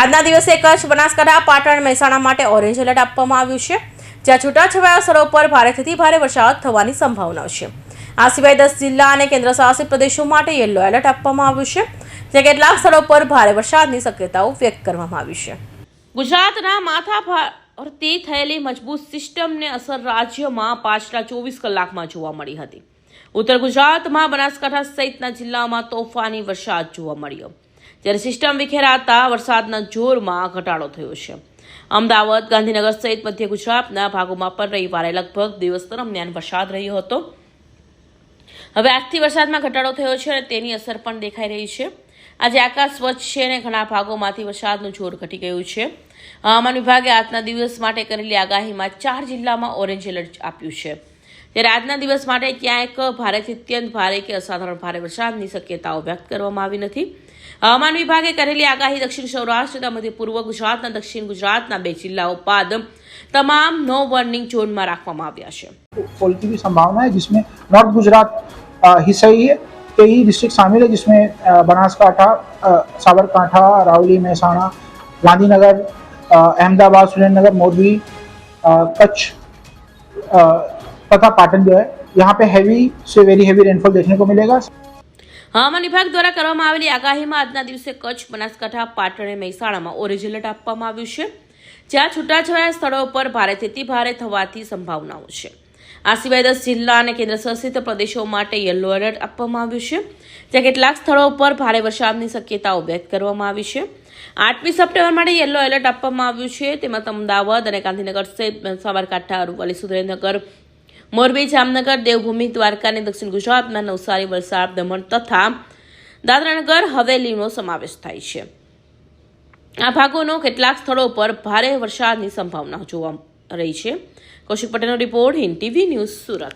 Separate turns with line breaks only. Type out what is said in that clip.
આજના દિવસે કચ્છ બનાસકાંઠા, પાટણ, મહેસાણા માટે ઓરેન્જ એલર્ટ આપવામાં આવ્યું છે. જ્યાં છૂટાછવાયા સ્થળો પર ભારેથી ભારે વરસાદ થવાની સંભાવના છે. આ સિવાય દસ જિલ્લા અને કેન્દ્રશાસિત પ્રદેશો માટે યલો એલર્ટ આપવામાં આવ્યું છે જ્યાં કેટલાક સ્થળો પર ભારે વરસાદની શક્યતાઓ વ્યક્ત કરવામાં આવી છે. ગુજરાતના માથા ભારતી થયેલી મજબૂત સિસ્ટમને અસર રાજ્યમાં પાછલા ચોવીસ કલાકમાં જોવા મળી હતી. ઉત્તર ગુજરાતમાં બનાસકાંઠા સહિતના જિલ્લામાં તોફાની વરસાદ જોવા મળ્યો. જ્યારે સિસ્ટમ વિખેરાતા વરસાદના જોરમાં ઘટાડો થયો છે. અમદાવાદ, ગાંધીનગર સહિત મધ્ય ગુજરાતના ભાગોમાં પણ રવિવારે લગભગ દિવસ દરમિયાન વરસાદ રહ્યો હતો. હવે આજથી વરસાદમાં ઘટાડો થયો છે અને તેની અસર પણ દેખાઈ રહી છે. આજે આકાશ સ્વચ્છ છે અને ઘણા ભાગોમાંથી વરસાદનું જોર ઘટી ગયું છે. હવામાન વિભાગે આજના દિવસ માટે કરેલી આગાહીમાં ચાર જિલ્લામાં ઓરેન્જ એલર્ટ આપ્યું છે. ત્યારે આજના દિવસ માટે ક્યાંક ભારેથી અત્યંત ભારે કે અસાધારણ ભારે વરસાદની શક્યતાઓ વ્યક્ત કરવામાં આવી નથી હવામાન વિભાગે કરેલી આગાહી દક્ષિણ સૌરાષ્ટ્ર તથા મધ્ય પૂર્વ ગુજરાતના દક્ષિણ ગુજરાતના બે જિલ્લાઓ બાદ તમામ નો વોર્નિંગ ઝોનમાં રાખવામાં આવ્યા છે
फॉल की भी संभावना है जिसमें नॉर्थ गुजरात अ, हिस्सा ही है कई डिस्ट्रिक्ट शामिल है जिसमें अ, बनासकांठा अ, साबरकांठा रावली महसाणा गांधीनगर अ, अहमदाबाद सुरेंद्रनगर मोरबी अ, कच्छ अ, तथा पाटन जो है यहाँ पे हैवी से वेरी हैवी रेनफॉल देखने को मिलेगा
હવામાન વિભાગ દ્વારા કરવામાં આવેલી આગાહીમાં આજના દિવસે કચ્છ બનાસકાંઠા પાટણ અને મહેસાણામાં ઓરેન્જ એલર્ટ આપવામાં આવ્યું છે જ્યાં છૂટાછવાયા સ્થળો પર ભારેથી ભારે થવાથી સંભાવનાઓ છે આ સિવાય દસ જિલ્લા અને કેન્દ્રશાસિત પ્રદેશો માટે યલો એલર્ટ આપવામાં આવ્યું છે જ્યાં કેટલાક સ્થળો પર ભારે વરસાદની શક્યતાઓ વ્યક્ત કરવામાં આવી છે આઠમી સપ્ટેમ્બર માટે યલો એલર્ટ આપવામાં આવ્યું છે તેમાં અમદાવાદ અને ગાંધીનગર સહિત સાબરકાંઠા અરવલ્લી સુરેન્દ્રનગર મોરબી, જામનગર, દેવભૂમિ, દ્વારકા અને દક્ષિણ ગુજરાતમાં નવસારી, વલસાડ, દમણ તથા દાદરાનગર હવેલીનો સમાવેશ થાય છે. આ ભાગોનો કેટલાક સ્થળો પર ભારે વરસાદની સંભાવના જોવા રહી છે. કૌશિક પટેલનો report Hind TV news Surat.